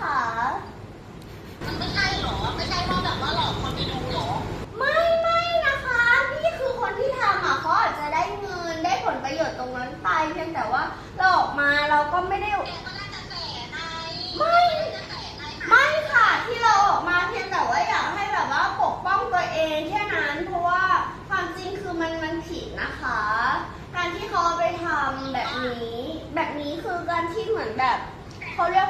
คะมันไม่ใช่หรอ ไม่ใช่ว่าแบบว่าหลอกคนไปดูหรอ ไม่ไม่นะคะ นี่คือคนที่ทำอะเขาอาจจะได้เงินได้ผลประโยชน์ตรงนั้นไป เพียงแต่ว่าเราออกมาเราก็ไม่ได้ แกก็น่าจะแในไม่แต่าจไม่ค่ะที่เราออกมาเพียงแต่ว่าอยากให้แบบว่าปกป้องตัวเองแค่นั้น เพราะว่าความจริงคือมันมันผิดนะคะ การที่เขาาไปทำแบบนี้ แบบนี้คือการที่เหมือนแบบเขาเรียก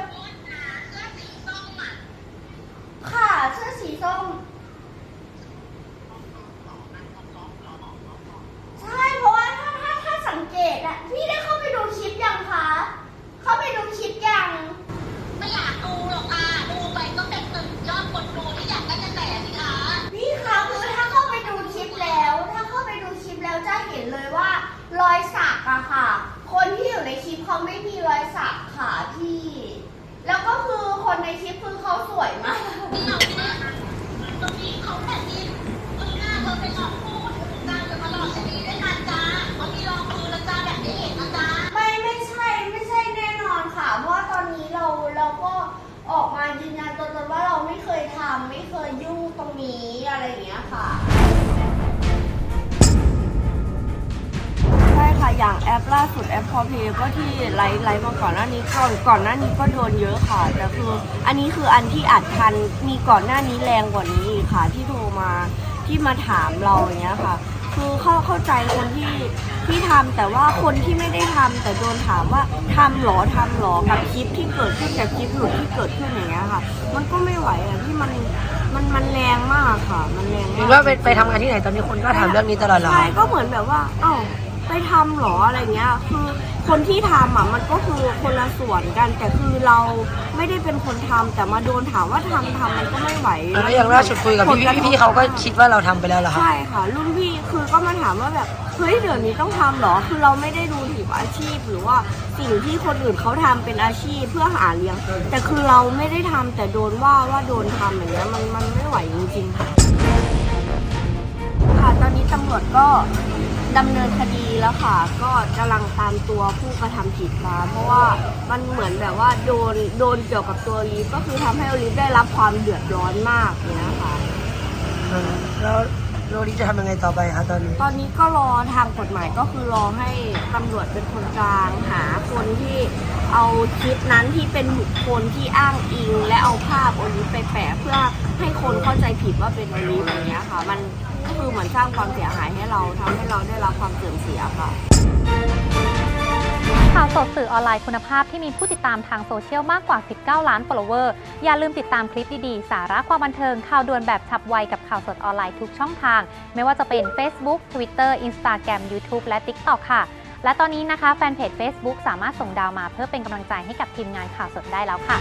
ค่ะเสื้อสีส้ม ปล่าสุดแอปพอเพก็ที่ไลฟ์ไลฟ์มาก่อนหน้านี้ก่อนก่อนหน้านี้ก็โดนเยอะค่ะแต่คืออันนี้คืออันที่อัดทันมีก่อนหน้านี้แรงกว่านี้อีกค่ะที่โทรมาที่มาถามเราอย่างเงี้ยค่ะ คือเข้าเข้าใจคนที่ที่ทำแต่ว่าคนที่ไม่ได้ทำแต่โดนถามว่าทำหรอทำหรอกับคลิปที่เกิดขึ้นกับคลิปหลุดที่เกิดขึ้นอย่างเงี้ยค่ะ มันก็ไม่ไหวอะที่มันมันมันแรงมากค่ะ มันแรงเห็นมากว่าไปไปทำงานที่ไหนตอนนี้คนก็ถามเรื่องนี้ตลอดเหรอใช่ก็เหมือนแบบว่าเอ้า ไปทำเหรออะไรเงี้ย คือคนที่ทำอะมันก็คือคนละส่วนกัน แต่คือเราไม่ได้เป็นคนทำแต่มาโดนถามว่าทำทำมันก็ไม่ไหวแล้วอย่างล่าสุดคุยกับพี่พี่พี่เขาก็คิดว่าเราทำไปแล้วเหรอคะใช่ค่ะ รุ่นพี่คือก็มาถามว่าแบบเฮ้ยเดี๋ยวนี้ต้องทำเหรอ คือเราไม่ได้ดูถึงอาชีพหรือว่าสิ่งที่คนอื่นเขาทำเป็นอาชีพเพื่อหาเลี้ยง แต่คือเราไม่ได้ทำแต่โดนว่าว่าโดนทำอย่างเงี้ยมันมันไม่ไหวจริงๆค่ะค่ะ ตอนนี้ตำรวจก็ดำเนินคดีแล้วค่ะ ก็กำลังตามตัวผู้กระทำผิดมาเพราะว่ามันเหมือนแบบว่าโดนโดนเกี่ยวกับตัวลีฟก็คือทำให้โอลิฟได้รับความเดือดร้อนมากเนี้ยค่ะอืมแล้วโรดี้จะทำยังไงต่อไปคะตอนนี้ ตอนนี้ก็รอทางกฎหมายก็คือรอให้ตำรวจเป็นคนกลางหาคนที่เอาคลิปนั้นที่เป็นบุคคลที่อ้างอิง และเอาภาพโอลิฟไปแปะเพื่อให้คนเข้าใจผิดว่าเป็นโอลิฟอย่างเงี้ยค่ะ มันก็ คือเหมือนสร้างความเสียหายให้เราทำให้เราได้รับความเสื่อมเสียค่ะ ข่าวสดสื่อออนไลน์คุณภาพที่มีผู้ติดตามทางโซเชียลมากกว่า 19 ล้าน follower อย่าลืมติดตามคลิปดีๆ สาระความบันเทิงข่าวด่วนแบบฉับไวกับข่าวสดออนไลน์ทุกช่องทาง ไม่ว่าจะเป็น Facebook Twitter Instagram YouTube และ TikTok ค่ะ และตอนนี้นะคะแฟนเพจ Facebook สามารถส่งดาวมาเพื่อเป็นกำลังใจให้กับทีมงานข่าวสดได้แล้วค่ะ